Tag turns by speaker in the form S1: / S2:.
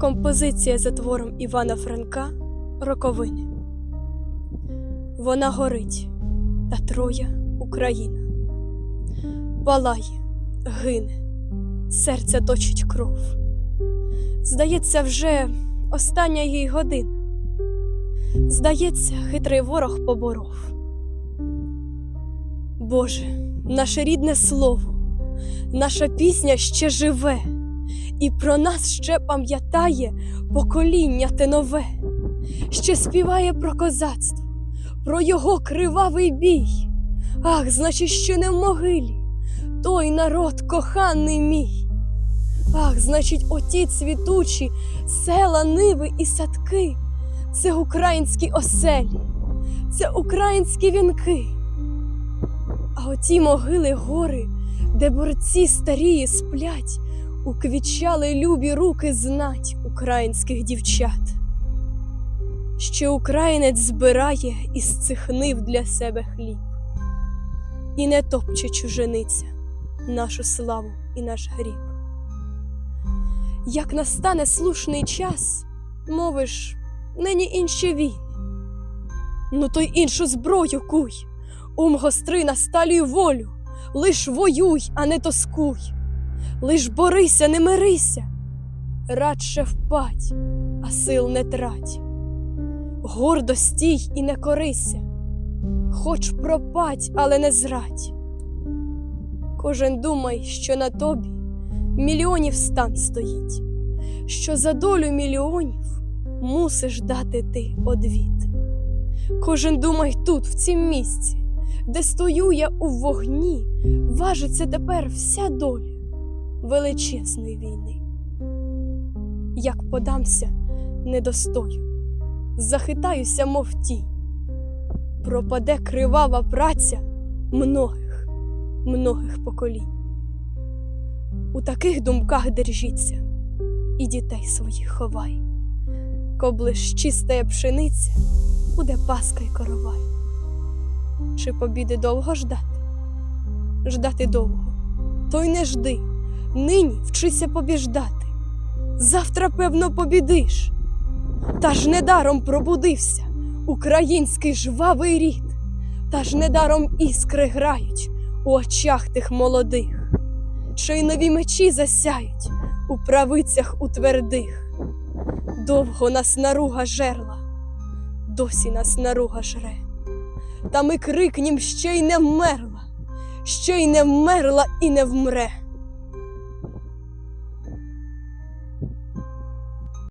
S1: Композиція за твором Івана Франка Роковини. Вона горить, та троя Україна. Палає, гине, серце точить кров. Здається, вже остання їй година. Здається, хитрий ворог поборов. Боже, наше рідне слово, наша пісня ще живе, і про нас ще пам'ятає покоління те нове, ще співає про козацтво, про його кривавий бій. Ах, значить, ще не в могилі, той народ коханий мій. Ах, значить, оті цвітучі села, ниви і садки, це українські оселі, це українські вінки. А оті могили гори, де борці старії сплять, уквічали любі руки знать українських дівчат. Ще українець збирає із цих нив для себе хліб, і не топче чужениця нашу славу і наш гріб. Як настане слушний час, мовиш, нині інші війни. Ну то й іншу зброю куй, ум гостри на сталі волю, лиш воюй, а не тоскуй, лиш борися, не мирися, радше впадь, а сил не трать. Гордо стій і не корися, хоч пропадь, але не зрадь. Кожен думай, що на тобі мільйонів стан стоїть, що за долю мільйонів мусиш дати ти одвіт. Кожен думай тут, в цім місці, де стою я у вогні, важиться тепер вся доля величезної війни. Як подамся недостою, захитаюся, мов тінь, пропаде кривава праця многих, многих поколінь. У таких думках держіться, і дітей своїх ховай, коблиш чистая пшениця, буде паска й коровай. Чи побіди довго ждати? Ждати довго, то й не жди, нині вчися побіждати. Завтра, певно, побідиш. Та ж недаром пробудився український жвавий рід, та ж недаром іскри грають у очах тих молодих, чи й нові мечі засяють у правицях у твердих. Довго нас наруга жерла, досі нас наруга жре. Та ми крикнім ще й не вмерла, ще й не вмерла і не вмре.